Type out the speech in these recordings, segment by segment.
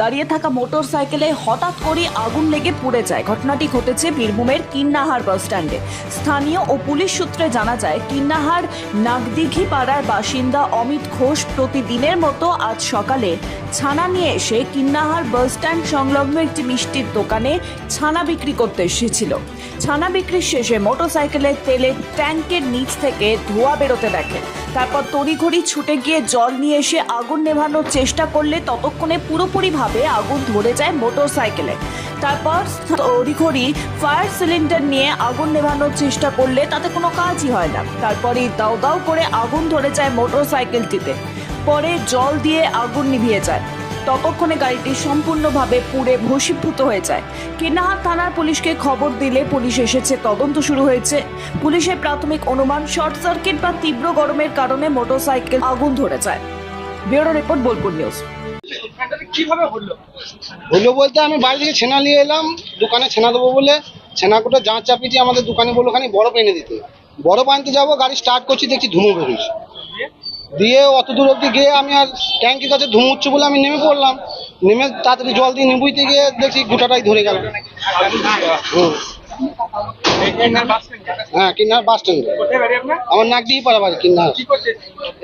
দাঁড়িয়ে থাকা মোটর সাইকেলে হঠাৎ করে আগুন লেগে পুড়ে যায়। ঘটনাটি ঘটেছে বীরভূমের কিন্নাহার বাস স্ট্যান্ডে। স্থানীয় ও পুলিশ সূত্রে জানা যায়, কিন্নাহার নাগদিঘি পাড়ার বাসিন্দা অমিত ঘোষ প্রতিদিনের মতো আজ সকালে ছানা নিয়ে এসে কিন্নাহার বাস স্ট্যান্ড সংলগ্ন একটি মিষ্টির দোকানে ছানা বিক্রি করতে এসেছিল। ছানা বিক্রির শেষে মোটরসাইকেলের তেলের ট্যাঙ্কের নিচ থেকে ধোঁয়া বেরোতে দেখে। তারপর তড়িঘড়ি ছুটে গিয়ে জল নিয়ে এসে আগুন নেভানোর চেষ্টা করলে ততক্ষণে পুরোপুরিভাবে আগুন ধরে যায় মোটরসাইকেলে। তারপর তড়িঘড়ি ফায়ার সিলিন্ডার নিয়ে আগুন নেভানোর চেষ্টা করলে তাতে কোনো কাজই হয় না। তারপরেই দাউ দাউ করে আগুন ধরে যায় মোটরসাইকেলটিতে। পরে জল দিয়ে আগুন নিভিয়ে যায়। ততক্ষণে গাড়িটি সম্পূর্ণভাবে পুড়ে ভস্মীভূত হয়ে যায়। কিন্নাহার থানার পুলিশকে খবর দিলে পুলিশ এসেছে, তদন্ত শুরু হয়েছে। পুলিশের প্রাথমিক অনুমান, শর্ট সার্কিট বা তীব্র গরমের কারণে মোটরসাইকেল আগুন ধরে যায়। Bureau report Bolpur news. কীভাবে হলো? হলো বলতে আমি বাড়ি থেকে ছেনা নিয়ে এলাম দোকানে ছেনা দেবো বলে। ছেনা কোটা জাঁচ চাপিয়েছি আমাদের দোকানে বলল খানি বরফ এনে দিতে। বরফ আনতে যাব গাড়ি স্টার্ট করছি দেখছি ধুমো বেরোচ্ছে। দিয়ে? অত দূর অব্দি গিয়ে আমি আর ট্যাঙ্কির কাছে ধুমো উঠছে বলে আমি নেমে পড়লাম। নেমে তাড়াতাড়ি জল দিয়ে নিবুইতে গিয়ে দেখছি গোটাটাই ধরে গেল। হুম। হ্যাঁ কিন্নার বাস স্ট্যান্ডে কোথায় বাড়ি আপনার আমার নাক দিয়ে পাড়া বাড়ি কিন্নার। কি করতে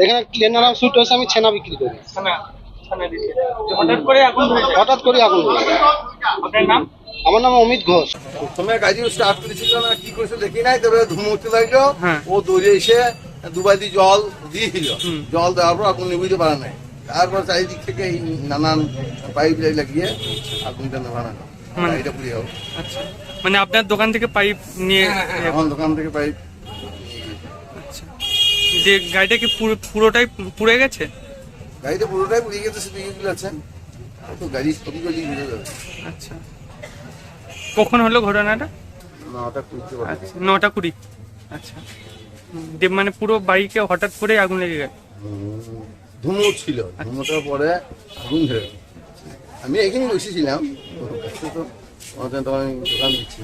এখানে ক্লিনারাম হয়েছে আমি ছেনা বিক্রি করি। থানা থানা দিকে তো হঠাৎ করে আগুন ধরে যায় হঠাৎ করে আগুন ধরে গেল। আপনার নাম? আমার নাম অমিত ঘোষ। প্রথমে গাড়ি স্টার্ট করেছিল না কি করেছে দেখি নাই তবে লাগল। হ্যাঁ। ও দৌড়ে এসে দুবাইদি জল দিয়েছিল জল দেওয়ার পর আগুন নিভিতে পারে নাই। তারপর চারিদিক থেকে নানান পাইপ লাগিয়ে আগুনটা নেভানো। মানে- গাড়িটা পুড়ে গেল আচ্ছা। মানে আপনার দোকান থেকে পাইপ নিয়ে আমার দোকান থেকে পাইপ। আচ্ছা। যে গাড়িটা কি পুরো- পুরোটাই পুড়ে গেছে? গাড়িটা পুরোটাই পুড়ে গেছে সে দিকে আছে তো গাড়ি সবই গলি ঘুরে যাবে। আচ্ছা। কখন হলো ঘটনাটা? নটা পারে আচ্ছা নটা কুড়ি। আচ্ছা। দিয়ে মানে পুরো বাড়িকে হঠাৎ করে আগুন লেগে গেল? ধুমো ছিল। ধুমোটার পরে আগুন ধরে। আমি এখানে বসেছিলাম তো তখন আমি দোকান দিচ্ছি